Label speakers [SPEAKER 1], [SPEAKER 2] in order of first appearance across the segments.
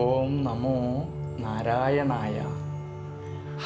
[SPEAKER 1] ഓം നമോ നാരായണായ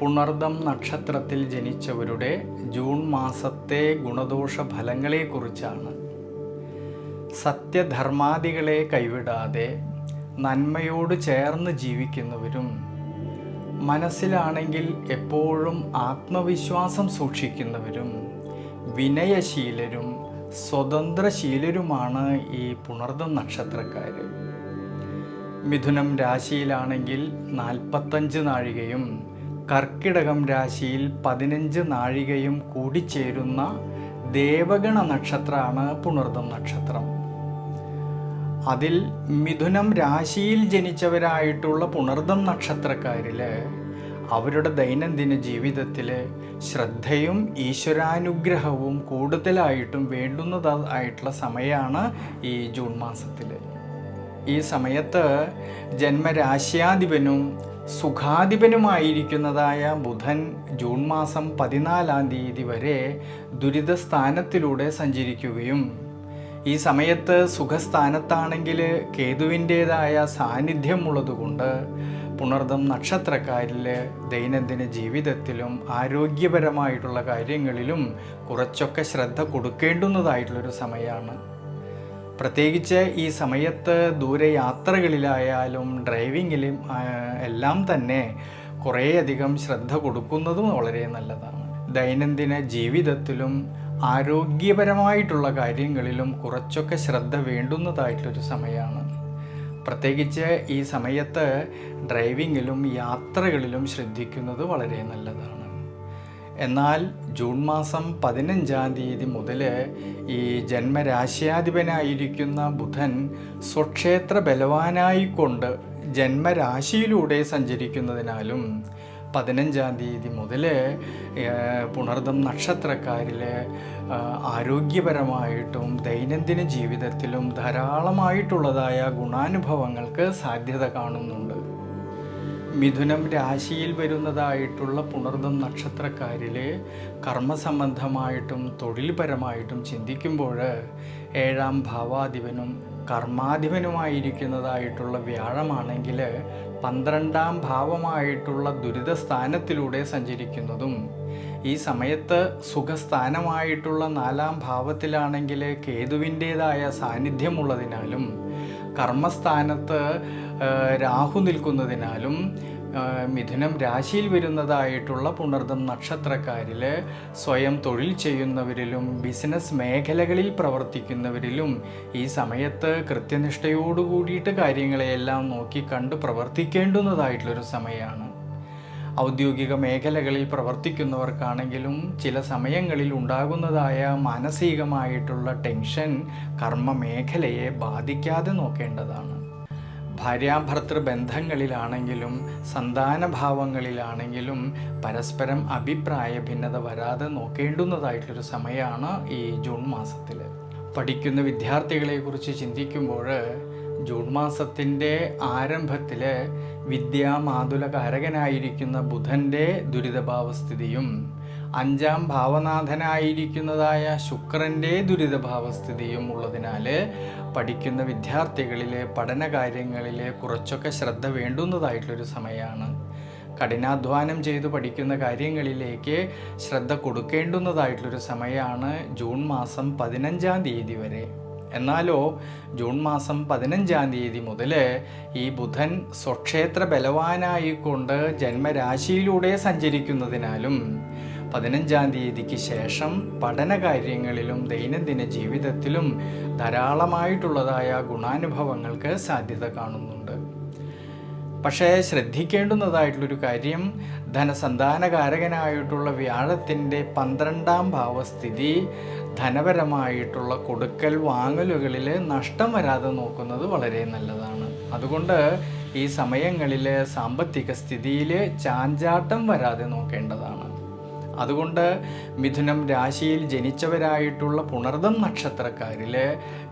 [SPEAKER 1] പുണർദം നക്ഷത്രത്തിൽ ജനിച്ചവരുടെ ജൂൺ മാസത്തെ ഗുണദോഷ ഫലങ്ങളെക്കുറിച്ചാണ്. സത്യധർമാദികളെ കൈവിടാതെ നന്മയോട് ചേർന്ന് ജീവിക്കുന്നവരും മനസ്സിലാണെങ്കിൽ എപ്പോഴും ആത്മവിശ്വാസം സൂക്ഷിക്കുന്നവരും വിനയശീലരും സ്വതന്ത്രശീലരുമാണ് ഈ പുണർദം നക്ഷത്രക്കാർ മിഥുനം രാശിയിലാണെങ്കിൽ നാൽപ്പത്തഞ്ച് നാഴികയും കർക്കിടകം രാശിയിൽ പതിനഞ്ച് നാഴികയും കൂടിച്ചേരുന്ന ദേവഗണ നക്ഷത്രമാണ് പുണർദം നക്ഷത്രം. അതിൽ മിഥുനം രാശിയിൽ ജനിച്ചവരായിട്ടുള്ള പുണർദം നക്ഷത്രക്കാരിൽ അവരുടെ ദൈനംദിന ജീവിതത്തിൽ ശ്രദ്ധയും ഈശ്വരാനുഗ്രഹവും കൂടുതലായിട്ടും വേണ്ടുന്നതായിട്ടുള്ള സമയമാണ് ഈ ജൂൺ മാസത്തിൽ ഈ സമയത്ത് ജന്മരാശ്യാധിപനും സുഖാധിപനുമായിരിക്കുന്നതായ ബുധൻ ജൂൺ മാസം പതിനാലാം തീയതി വരെ ദുരിതസ്ഥാനത്തിലൂടെ സഞ്ചരിക്കുകയും ഈ സമയത്ത് സുഖസ്ഥാനത്താണെങ്കിൽ കേതുവിന്റേതായ സാന്നിധ്യമുള്ളതുകൊണ്ട് പുണർദം നക്ഷത്രക്കാരിൽ ദൈനംദിന ജീവിതത്തിലും ആരോഗ്യപരമായിട്ടുള്ള കാര്യങ്ങളിലും കുറച്ചൊക്കെ ശ്രദ്ധ കൊടുക്കേണ്ടുന്നതായിട്ടുള്ളൊരു സമയമാണ്. പ്രത്യേകിച്ച് ഈ സമയത്ത് ദൂരെ യാത്രകളിലായാലും ഡ്രൈവിങ്ങിലും എല്ലാം തന്നെ കുറേയധികം ശ്രദ്ധ കൊടുക്കുന്നതും വളരെ നല്ലതാണ്. ദൈനംദിന ജീവിതത്തിലും ആരോഗ്യപരമായിട്ടുള്ള കാര്യങ്ങളിലും കുറച്ചൊക്കെ ശ്രദ്ധ വേണ്ടുന്നതായിട്ടൊരു സമയമാണ്. പ്രത്യേകിച്ച് ഈ സമയത്ത് ഡ്രൈവിങ്ങിലും യാത്രകളിലും ശ്രദ്ധിക്കുന്നത് വളരെ നല്ലതാണ്. എന്നാൽ ജൂൺ മാസം പതിനഞ്ചാം തീയതി മുതൽ ഈ ജന്മരാശ്യാധിപനായിരിക്കുന്ന ബുധൻ സ്വക്ഷേത്ര ബലവാനായിക്കൊണ്ട് ജന്മരാശിയിലൂടെ സഞ്ചരിക്കുന്നതിനാലും പതിനഞ്ചാം തീയതി മുതൽ പുണർദം നക്ഷത്രക്കാരിൽ ആരോഗ്യപരമായിട്ടും ദൈനംദിന ജീവിതത്തിലും ധാരാളമായിട്ടുള്ളതായ ഗുണാനുഭവങ്ങൾക്ക് സാധ്യത കാണുന്നുണ്ട്. മിഥുനം രാശിയിൽ വരുന്നതായിട്ടുള്ള പുണർദം നക്ഷത്രക്കാരിലെ കർമ്മസംബന്ധമായിട്ടും തൊഴിൽപരമായിട്ടും ചിന്തിക്കുമ്പോൾ ഏഴാം ഭാവാധിപനും കർമാധിപനുമായിരിക്കുന്നതായിട്ടുള്ള വ്യാഴമാണെങ്കിൽ പന്ത്രണ്ടാം ഭാവമായിട്ടുള്ള ദുരിതസ്ഥാനത്തിലൂടെ സഞ്ചരിക്കുന്നതും ഈ സമയത്ത് സുഖസ്ഥാനമായിട്ടുള്ള നാലാം ഭാവത്തിലാണെങ്കിൽ കേതുവിന്റേതായ സാന്നിധ്യമുള്ളതിനാലും കർമ്മസ്ഥാനത്ത് രാഹു നിൽക്കുന്നതിനാലും മിഥുനം രാശിയിൽ വരുന്നതായിട്ടുള്ള പുണർദം നക്ഷത്രക്കാരിൽ സ്വയം തൊഴിൽ ചെയ്യുന്നവരിലും ബിസിനസ് മേഖലകളിൽ പ്രവർത്തിക്കുന്നവരിലും ഈ സമയത്ത് കൃത്യനിഷ്ഠയോടു കൂടിയിട്ട് കാര്യങ്ങളെയെല്ലാം നോക്കി കണ്ട് പ്രവർത്തിക്കേണ്ടുന്നതായിട്ടുള്ളൊരു സമയമാണ് ഔദ്യോഗിക മേഖലകളിൽ പ്രവർത്തിക്കുന്നവർക്കാണെങ്കിലും ചില സമയങ്ങളിൽ ഉണ്ടാകുന്നതായ മാനസികമായിട്ടുള്ള ടെൻഷൻ കർമ്മ മേഖലയെ ബാധിക്കാതെ നോക്കേണ്ടതാണ്. ഭാര്യാഭർത്തൃ ബന്ധങ്ങളിലാണെങ്കിലും സന്താനഭാവങ്ങളിലാണെങ്കിലും പരസ്പരം അഭിപ്രായ ഭിന്നത വരാതെ നോക്കേണ്ടുന്നതായിട്ടൊരു സമയമാണ് ഈ ജൂൺ മാസത്തിൽ പഠിക്കുന്ന വിദ്യാർത്ഥികളെക്കുറിച്ച് ചിന്തിക്കുമ്പോൾ ജൂൺ മാസത്തിന്റെ ആരംഭത്തിൽ വിദ്യാമാതുലകാരകനായിരിക്കുന്ന ബുധന്റെ ദുരിതഭാവസ്ഥിതിയും അഞ്ചാം ഭാവനാഥനായിരിക്കുന്നതായ ശുക്രന്റെ ദുരിതഭാവസ്ഥിതിയും ഉള്ളതിനാൽ പഠിക്കുന്ന വിദ്യാർത്ഥികളിലെ പഠന കാര്യങ്ങളിൽ കുറച്ചൊക്കെ ശ്രദ്ധ വേണ്ടുന്നതായിട്ടുള്ളൊരു സമയമാണ്. കഠിനാധ്വാനം ചെയ്ത് പഠിക്കുന്ന കാര്യങ്ങളിലേക്ക് ശ്രദ്ധ കൊടുക്കേണ്ടുന്നതായിട്ടുള്ളൊരു സമയമാണ് ജൂൺ മാസം പതിനഞ്ചാം തീയതി വരെ. എന്നാലോ ജൂൺ മാസം പതിനഞ്ചാം തീയതി മുതൽ ഈ ബുധൻ സ്വക്ഷേത്ര ബലവാനായിക്കൊണ്ട് ജന്മരാശിയിലൂടെ സഞ്ചരിക്കുന്നതിനാലും പതിനഞ്ചാം തീയതിക്ക് ശേഷം പഠനകാര്യങ്ങളിലും ദൈനംദിന ജീവിതത്തിലും ധാരാളമായിട്ടുള്ളതായ ഗുണാനുഭവങ്ങൾക്ക് സാധ്യത കാണുന്നുണ്ട് പക്ഷേ ശ്രദ്ധിക്കേണ്ടുന്നതായിട്ടുള്ളൊരു കാര്യം ധനസന്താനകാരകനായിട്ടുള്ള വ്യാഴത്തിന്റെ പന്ത്രണ്ടാം ഭാവസ്ഥിതി ധനപരമായിട്ടുള്ള കൊടുക്കൽ വാങ്ങലുകളിൽ നഷ്ടം വരാതെ നോക്കുന്നത് വളരെ നല്ലതാണ്. അതുകൊണ്ട് ഈ സമയങ്ങളിൽ സാമ്പത്തിക സ്ഥിതിയിൽ ചാഞ്ചാട്ടം വരാതെ നോക്കേണ്ടതാണ്. അതുകൊണ്ട് മിഥുനം രാശിയിൽ ജനിച്ചവരായിട്ടുള്ള പുണർദം നക്ഷത്രക്കാരിൽ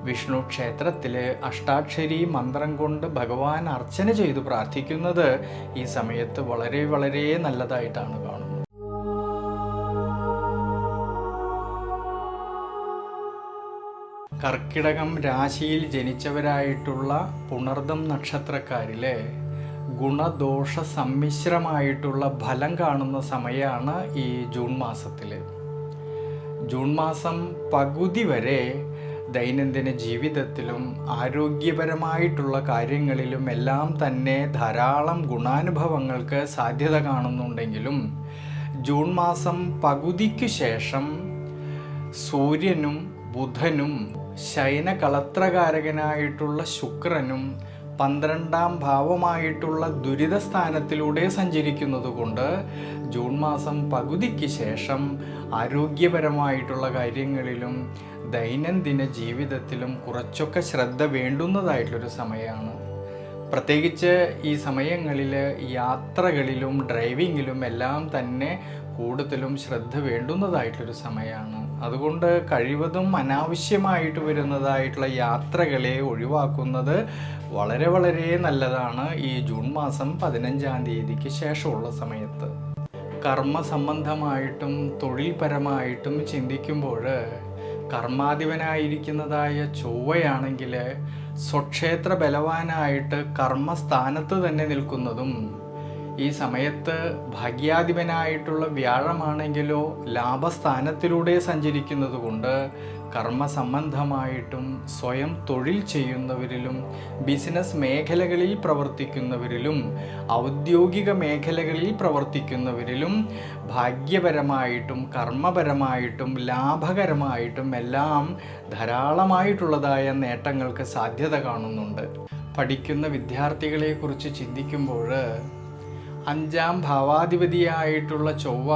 [SPEAKER 1] വിഷ്ണു ക്ഷേത്രത്തിൽ അഷ്ടാക്ഷരി മന്ത്രം കൊണ്ട് ഭഗവാൻ അർച്ചന ചെയ്തു പ്രാർത്ഥിക്കുന്നത് ഈ സമയത്ത് വളരെ വളരെ നല്ലതായിട്ടാണ് കാണുന്നത്. കർക്കിടകം രാശിയിൽ ജനിച്ചവരായിട്ടുള്ള പുണർദം നക്ഷത്രക്കാരിലെ ഗുണദോഷ സമ്മിശ്രമായിട്ടുള്ള ഫലം കാണുന്ന സമയമാണ് ഈ ജൂൺ മാസത്തിൽ ജൂൺ മാസം പകുതി വരെ ദൈനംദിന ജീവിതത്തിലും ആരോഗ്യപരമായിട്ടുള്ള കാര്യങ്ങളിലും എല്ലാം തന്നെ ധാരാളം ഗുണാനുഭവങ്ങൾക്ക് സാധ്യത കാണുന്നുണ്ടെങ്കിലും ജൂൺ മാസം പകുതിക്ക് ശേഷം സൂര്യനും ബുധനും ശയനകളത്രകാരകനായിട്ടുള്ള ശുക്രനും പന്ത്രണ്ടാം ഭാവമായിട്ടുള്ള ദുരിതസ്ഥാനത്തിലൂടെ സഞ്ചരിക്കുന്നത് കൊണ്ട് ജൂൺ മാസം പകുതിക്ക് ശേഷം ആരോഗ്യപരമായിട്ടുള്ള കാര്യങ്ങളിലും ദൈനംദിന ജീവിതത്തിലും കുറച്ചൊക്കെ ശ്രദ്ധ വേണ്ടുന്നതായിട്ടുള്ളൊരു സമയമാണ്. പ്രത്യേകിച്ച് ഈ സമയങ്ങളിൽ യാത്രകളിലും ഡ്രൈവിങ്ങിലും എല്ലാം തന്നെ കൂടുതലും ശ്രദ്ധ വേണ്ടുന്നതായിട്ടൊരു സമയമാണ്. അതുകൊണ്ട് കഴിവതും അനാവശ്യമായിട്ട് വരുന്നതായിട്ടുള്ള യാത്രകളെ ഒഴിവാക്കുന്നത് വളരെ വളരെ നല്ലതാണ് ഈ ജൂൺ മാസം പതിനഞ്ചാം തീയതിക്ക് ശേഷമുള്ള സമയത്ത്. കർമ്മ സംബന്ധമായിട്ടും തൊഴിൽപരമായിട്ടും ചിന്തിക്കുമ്പോൾ കർമാധിപനായിരിക്കുന്നതായ ചൊവ്വയാണെങ്കിൽ സ്വക്ഷേത്ര ബലവാനായിട്ട് കർമ്മസ്ഥാനത്ത് തന്നെ നിൽക്കുന്നതും ഈ സമയത്ത് ഭാഗ്യാധിപനായിട്ടുള്ള വ്യാഴമാണെങ്കിലോ ലാഭസ്ഥാനത്തിലൂടെ സഞ്ചരിക്കുന്നത് കൊണ്ട് കർമ്മസംബന്ധമായിട്ടും സ്വയം തൊഴിൽ ചെയ്യുന്നവരിലും ബിസിനസ് മേഖലകളിൽ പ്രവർത്തിക്കുന്നവരിലും ഔദ്യോഗിക മേഖലകളിൽ പ്രവർത്തിക്കുന്നവരിലും ഭാഗ്യപരമായിട്ടും കർമ്മപരമായിട്ടും ലാഭകരമായിട്ടും എല്ലാം ധാരാളമായിട്ടുള്ളതായ നേട്ടങ്ങൾക്ക് സാധ്യത കാണുന്നുണ്ട്. പഠിക്കുന്ന വിദ്യാർത്ഥികളെക്കുറിച്ച് ചിന്തിക്കുമ്പോൾ അഞ്ചാം ഭാവാധിപതിയായിട്ടുള്ള ചൊവ്വ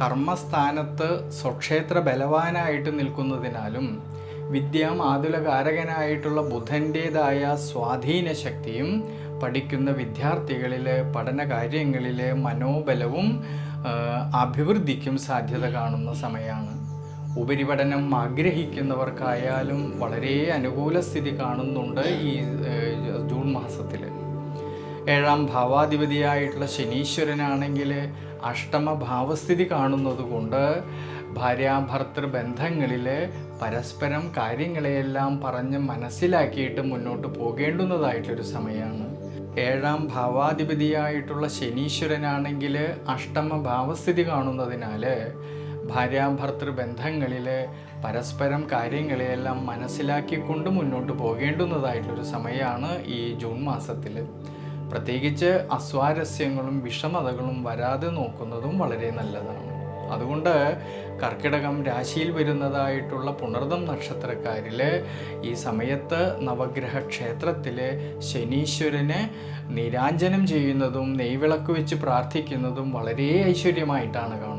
[SPEAKER 1] കർമ്മസ്ഥാനത്ത് സ്വക്ഷേത്ര ബലവാനായിട്ട് നിൽക്കുന്നതിനാലും വിദ്യാമാതുലകാരകനായിട്ടുള്ള ബുധന്റേതായ സ്വാധീന ശക്തിയും പഠിക്കുന്ന വിദ്യാർത്ഥികളിലെ പഠനകാര്യങ്ങളിൽ മനോബലവും ആ, അഭിവൃദ്ധിക്കും സാധ്യത കാണുന്ന സമയമാണ് ഉപരിപഠനം ആഗ്രഹിക്കുന്നവർക്കായാലും വളരെ അനുകൂല സ്ഥിതി കാണുന്നുണ്ട് ഈ ജൂൺ മാസത്തിൽ ഏഴാം ഭാവാധിപതിയായിട്ടുള്ള ശനീശ്വരനാണെങ്കിൽ അഷ്ടമ ഭാവസ്ഥിതി കാണുന്നത് കൊണ്ട് ഭാര്യാഭർത്തൃ ബന്ധങ്ങളിൽ പരസ്പരം കാര്യങ്ങളെയെല്ലാം പറഞ്ഞ് മനസ്സിലാക്കിയിട്ട് മുന്നോട്ട് പോകേണ്ടുന്നതായിട്ടൊരു സമയമാണ്. ഏഴാം ഭാവാധിപതിയായിട്ടുള്ള ശനീശ്വരനാണെങ്കിൽ അഷ്ടമ ഭാവസ്ഥിതി കാണുന്നതിനാൽ ഭാര്യാഭർത്തൃ ബന്ധങ്ങളിൽ പരസ്പരം കാര്യങ്ങളെയെല്ലാം മനസ്സിലാക്കിക്കൊണ്ട് മുന്നോട്ട് പോകേണ്ടുന്നതായിട്ടൊരു സമയമാണ് ഈ ജൂൺ മാസത്തിൽ. പ്രത്യേകിച്ച് അസ്വാരസ്യങ്ങളും വിഷമതകളും വരാതെ നോക്കുന്നതും വളരെ നല്ലതാണ്. അതുകൊണ്ട് കർക്കിടകം രാശിയിൽ വരുന്നതായിട്ടുള്ള പുണർദം നക്ഷത്രക്കാരിൽ ഈ സമയത്ത് നവഗ്രഹ ക്ഷേത്രത്തിൽ ശനീശ്വരനെ നിരാഞ്ജനം ചെയ്യുന്നതും നെയ്വിളക്ക് വെച്ച് പ്രാർത്ഥിക്കുന്നതും വളരെ ഐശ്വര്യമായിട്ടാണ് കാണുന്നത്.